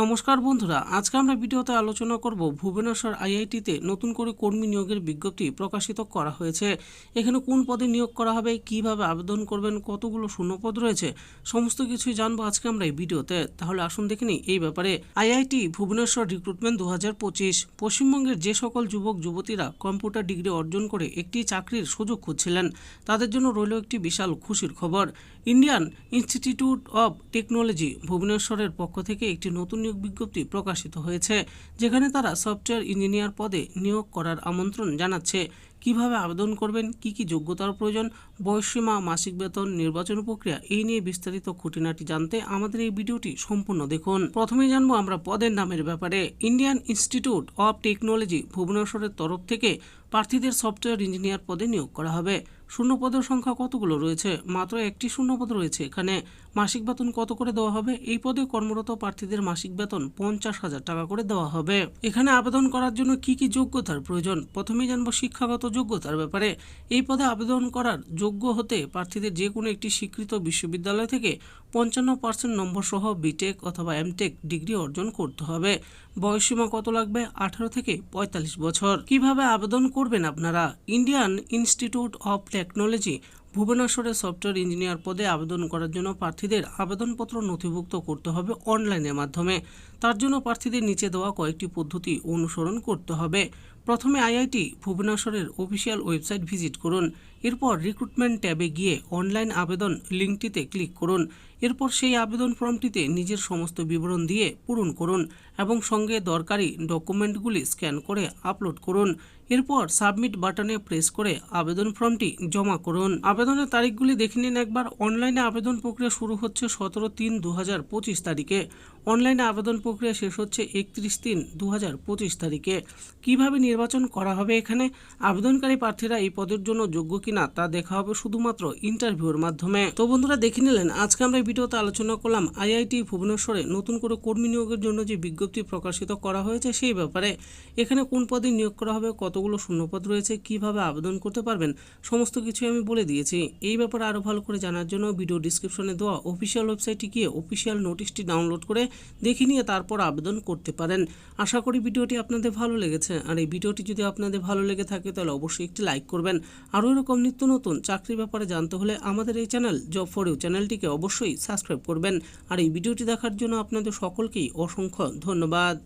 নমস্কার বন্ধুরা, আজকে আমরা ভিডিওতে আলোচনা করব ভুবনেশ্বর আইআইটিতে নতুন করে কর্মী নিয়োগের বিজ্ঞপ্তি প্রকাশিত করা হয়েছে। এখানে কোন পদে নিয়োগ করা হবে, কীভাবে আবেদন করবেন, কতগুলো শূন্যপদ রয়েছে, সমস্ত কিছুই জানব আজকে আমরা এই ভিডিওতে। তাহলে আসুন দেখে নিই এই ব্যাপারে। আইআইটি ভুবনেশ্বর রিক্রুটমেন্ট দু হাজার পঁচিশ, পশ্চিমবঙ্গের যে সকল যুবক, যুবতীরা কম্পিউটার ডিগ্রি অর্জন করে একটি চাকরির সুযোগ খুঁজছিলেন, তাদের জন্য রইল একটি বিশাল খুশির খবর। ইন্ডিয়ান ইনস্টিটিউট অব টেকনোলজি ভুবনেশ্বরের পক্ষ থেকে একটি নতুন নিয়োগ বিজ্ঞপ্তি প্রকাশিত হয়েছে যেখানে তারা সফটওয়্যার ইঞ্জিনিয়ার পদে নিয়োগ করার আমন্ত্রণ জানাচ্ছে। কীভাবে আবেদন করবেন, কি কি যোগ্যতার প্রয়োজন বয়সীমা মাসিক বেতন, নির্বাচন প্রক্রিয়া, এই নিয়ে বিস্তারিত খুঁটিনাটি জানতে আমাদের এই ভিডিওটি সম্পূর্ণ দেখুন। প্রথমেই জানব আমরা পদের নামের ব্যাপারে। ইন্ডিয়ান ইনস্টিটিউট অব টেকনোলজি ভুবনেশ্বরের তরফ থেকে প্রার্থীদের সফটওয়্যার ইঞ্জিনিয়ার পদে নিয়োগ করা হবে। শূন্য পদের সংখ্যা কতগুলো রয়েছে? মাত্র একটি শূন্য পদ রয়েছে এখানে। মাসিক বেতন কত করে দেওয়া হবে? এই পদে কর্মরত প্রার্থীদের মাসিক বেতন পঞ্চাশ হাজার টাকা করে দেওয়া হবে। এখানে আবেদন করার জন্য কি কি যোগ্যতার প্রয়োজন? প্রথমেই জানব শিক্ষাগত যোগ্যতার ব্যাপারে এই পদে আবেদন করার যোগ্য হতে প্রার্থীদের যে কোনো একটি স্বীকৃত বিশ্ববিদ্যালয় থেকে পঞ্চান্ন পার্সেন্ট নম্বর সহ বিটেক অথবা এমটেক ডিগ্রি অর্জন করতে হবে। বয়সীমা কত লাগবে? আঠারো থেকে পঁয়তাল্লিশ বছর। কীভাবে আবেদন করবেন আপনারা? ইন্ডিয়ান ইনস্টিটিউট অফ টেকনোলজি ভুবনেশ্বরে সফটওয়্যার ইঞ্জিনিয়ার পদে আবেদন করার জন্য প্রার্থীদের আবেদনপত্র নথিভুক্ত করতে হবে অনলাইনের মাধ্যমে। তার জন্য প্রার্থীদের নিচে দেওয়া কয়েকটি পদ্ধতি অনুসরণ করতে হবে। প্রথমে আইআইটি ভুবনেশ্বরের অফিসিয়াল ওয়েবসাইট ভিজিট করুন, এরপর রিক্রুটমেন্ট ট্যাবে গিয়ে অনলাইন আবেদন লিঙ্কটিতে ক্লিক করুন, এরপর সেই আবেদন ফর্মটিতে নিজের সমস্ত বিবরণ দিয়ে পূরণ করুন এবং সঙ্গে দরকারি ডকুমেন্টগুলি স্ক্যান করে আপলোড করুন। এরপর সাবমিট বাটনে প্রেস করে আবেদন ফর্মটি জমা করুন। আবেদনের তারিখগুলি দেখে নিন একবার। অনলাইনে আবেদন প্রক্রিয়া শুরু হচ্ছে সতেরো তিন দু তারিখে। অনলাইনে আবেদন প্রক্রিয়া শেষ হচ্ছে একত্রিশ তিন দু তারিখে। কীভাবে নির্বাচন করা হবে এখানে? আবেদনকারী প্রার্থীরা এই পদের জন্য যোগ্য কিনা তা দেখা হবে শুধুমাত্র ইন্টারভিউর মাধ্যমে। তো বন্ধুরা, দেখে নিলেন, আজকে আমরা এই ভিডিওতে আলোচনা করলাম আইআইটি ভুবনেশ্বরে নতুন করে কর্মী নিয়োগের জন্য যে বিজ্ঞপ্তি প্রকাশিত করা হয়েছে সেই ব্যাপারে। এখানে কোন পদে নিয়োগ করা হবে কতগুলো শূন্যপদ রয়েছে, কীভাবে আবেদন করতে পারবেন, সমস্ত কিছু আমি বলে দিয়েছি। এই ব্যাপারে আরও ভালো করে জানার জন্য ভিডিও ডিসক্রিপশনে দেওয়া অফিসিয়াল ওয়েবসাইটে গিয়ে অফিসিয়াল নোটিশটি ডাউনলোড করে দেখে নিয়ে তারপর আবেদন করতে পারেন। আশা করি ভিডিওটি আপনাদের ভালো লেগেছে। আর এই ভিডিওটি যদি আপনাদের ভালো লেগে থাকে, তাহলে অবশ্যই একটি লাইক করবেন। আরও এরকম নিত্য নতুন চাকরির ব্যাপারে জানতে হলে আমাদের এই চ্যানেল জব ফর ইউ চ্যানেলটিকে অবশ্যই সাবস্ক্রাইব করবেন। আর এই ভিডিওটি দেখার জন্য আপনাদের সকলকেই অসংখ্য ধন্যবাদ।